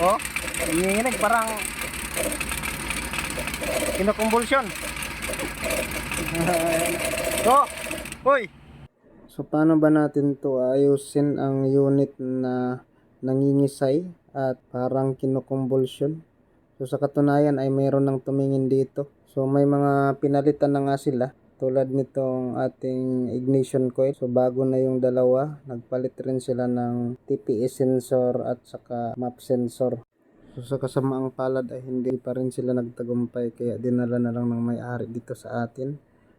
Oh, nanginginig parang kinukumbulsyon. oh, hoy. So paano ba natin to ayusin ang unit na nangingisay at parang kinukumbulsyon? So sa katunayan ay mayroon ng tumingin dito. So may mga pinalitan na nga sila tulad nitong ating ignition coil. So bago na yung dalawa, nagpalit rin sila ng TPS sensor at saka map sensor. So sa kasamaang palad ay hindi pa rin sila nagtagumpay kaya dinala na lang ng may-ari dito sa atin.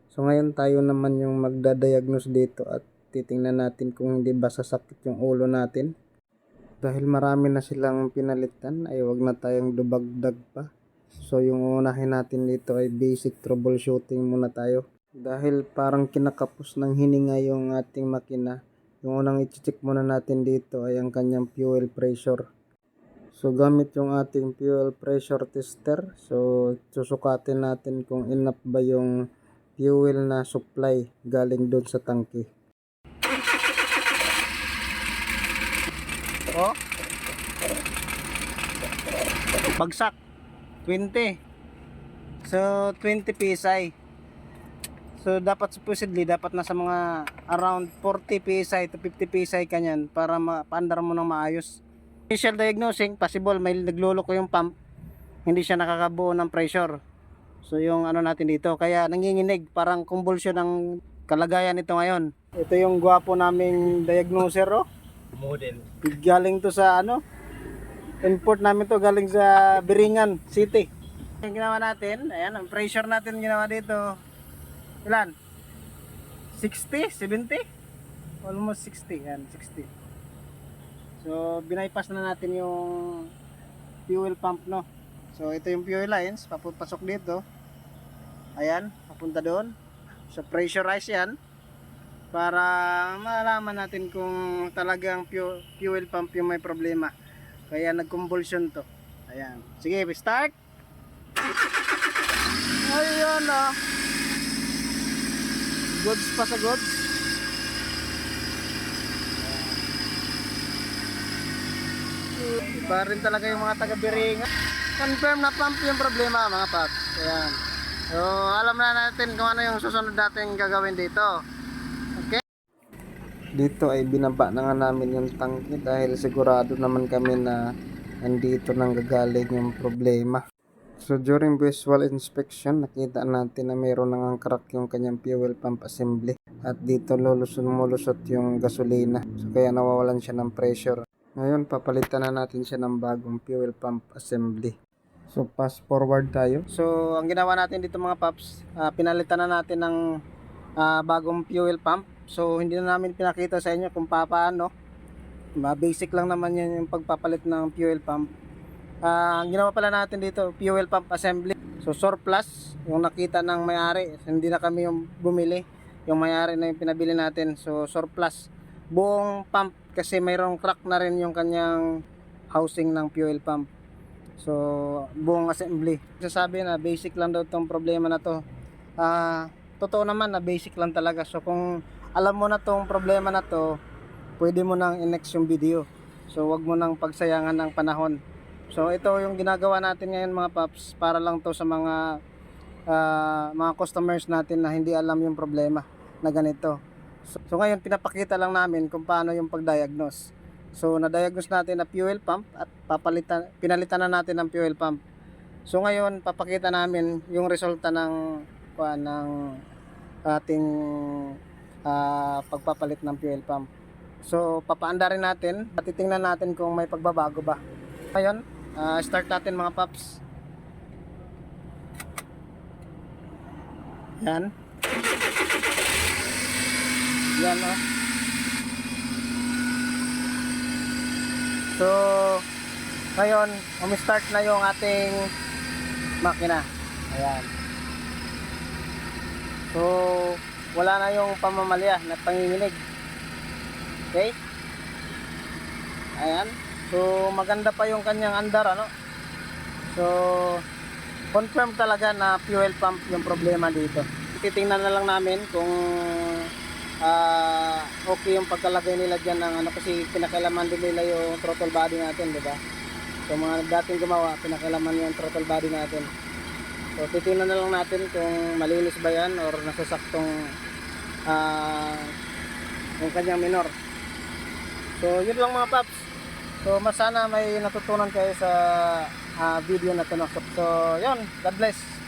So ngayon tayo naman yung magdadiagnose dito at titingnan natin kung hindi ba sasakit yung ulo natin. Dahil marami na silang pinalitan ay wag na tayong dubagdag pa. So yung unahin natin dito ay basic troubleshooting muna tayo. Dahil parang kinakapos ng hininga yung ating makina. Yung unang i-check muna natin dito ay ang kanyang fuel pressure. So gamit yung ating fuel pressure tester. So susukatin natin kung enough ba yung fuel na supply galing doon sa tangke. Oh. Bagsak. 20. So, 20 PSI. So, dapat supposedly, dapat nasa mga around 40 PSI to 50 PSI kanyan para mapaandar mo ng maayos. Initial diagnosing, possible may nagluloko yung pump. Hindi siya nakakabuo ng pressure. So, yung ano natin dito. Kaya nanginginig, parang convulsion ang kalagayan nito ngayon. Ito yung gwapo naming diagnoser, oh. model. Galing to sa ano? Import namin to galing sa Biringan City. Yung ginawa natin, ayan, ang pressure natin ginawa dito. Ilan? 60? 70? Almost 60. Yan, 60. So, binaypass na natin yung fuel pump, no? So, ito yung fuel lines, papasok dito. Ayan, papunta doon. So, pressurize yan para malaman natin kung talagang fu- fuel pump yung may problema. Kaya nag-convulsion to. Ayan. Sige, start. Ayun oh. Goods pa sa goods. Iba rin talaga yung mga taga-biringa. Confirm na pump yung problema mga paps. Ayan. So, alam na natin kung ano yung susunod natin gagawin dito. Okay? Dito ay binaba na nga namin yung tangke dahil sigurado naman kami na nandito nang gagaling yung problema. So during visual inspection, nakita natin na mayroon nang crack yung kanyang fuel pump assembly. At dito lulusot mulusot yung gasolina. So kaya nawawalan siya ng pressure. Ngayon, papalitan na natin siya ng bagong fuel pump assembly. So fast forward tayo. So, ang ginawa natin dito mga paps, ah, pinalitan na natin ng ah, bagong fuel pump. So, hindi na namin pinakita sa inyo kung pa- paano. Basic lang naman yan yung pagpapalit ng fuel pump. Ah, ang ginawa pala natin dito, fuel pump assembly. So, surplus, yung nakita ng may-ari. Hindi na kami yung bumili. Yung may-ari na yung pinabili natin. So, surplus. Buong pump kasi mayroong crack na rin yung kanyang housing ng fuel pump. So, buong assembly. Sasabi na basic lang daw tong problema na to. Ah, totoo naman na basic lang talaga. So, kung alam mo na tong problema na to, pwede mo nang i-next yung video. So, wag mo nang pagsayangan ng panahon. So, ito yung ginagawa natin ngayon mga paps para lang to sa mga ah, mga customers natin na hindi alam yung problema na ganito. So, so ngayon pinapakita lang namin kung paano yung pag-diagnose. So na-diagnose natin na fuel pump at papalitan pinalitan na natin ng fuel pump. So ngayon papakita namin yung resulta ng kuha ng ating ah, pagpapalit ng fuel pump. So papaandarin natin at titingnan natin kung may pagbabago ba. Ngayon, ah, start natin mga paps. Yan. Yan oh. So, ngayon, umi-start na yung ating makina. Ayan. So, wala na yung pamamalya na panginginig. Okay? Ayan. So, maganda pa yung kanyang andar, ano? So, confirm talaga na fuel pump yung problema dito. Titingnan na lang namin kung ah okay yung pagkalagay nila dyan ng ano kasi pinakailaman din nila yung throttle body natin, di ba? So mga dating gumawa, pinakilaman yung throttle body natin. So titingnan na lang natin kung malinis ba yan or nasasaktong ah yung kanyang minor. So yun lang mga paps. So mas sana may natutunan kayo sa ah, video na to. no? So yun, God bless.